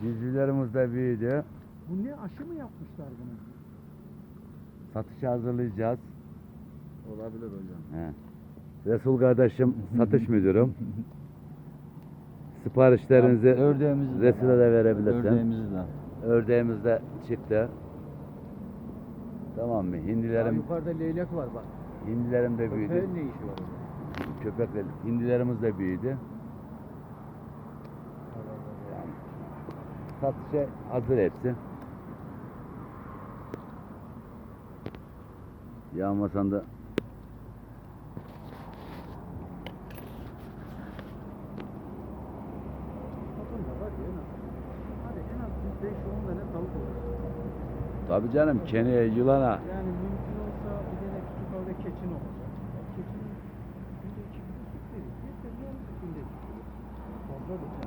Civcivlerimiz de büyüdü. Bu ne aşı mı yapmışlar bunu? Satışa hazırlayacağız. Olabilir hocam. He. Resul kardeşim satış müdürüm. Siparişlerinizi Ördeğimizi de. Resul'e de verebilirsin. Ördeğimizi de. Ördeğimiz de çıktı. Tamam mı? Hindilerim, yukarıda leylek var bak. hindilerim de büyüdü. Köpeğin ne işi var? Köpekler, hindilerimiz de büyüdü. Yani satışa hazır hepsi. Yağmasan da Bakın da var ya en az. Hadi en az bir 5-10 tane tavuk olur. tabii canım keniye, yılana Yani mümkün olsa bir tane küçük havle keçin olacak. Ya Keçinin günde iki gün süt verir. Yeter ne olacak günde? Fazla da.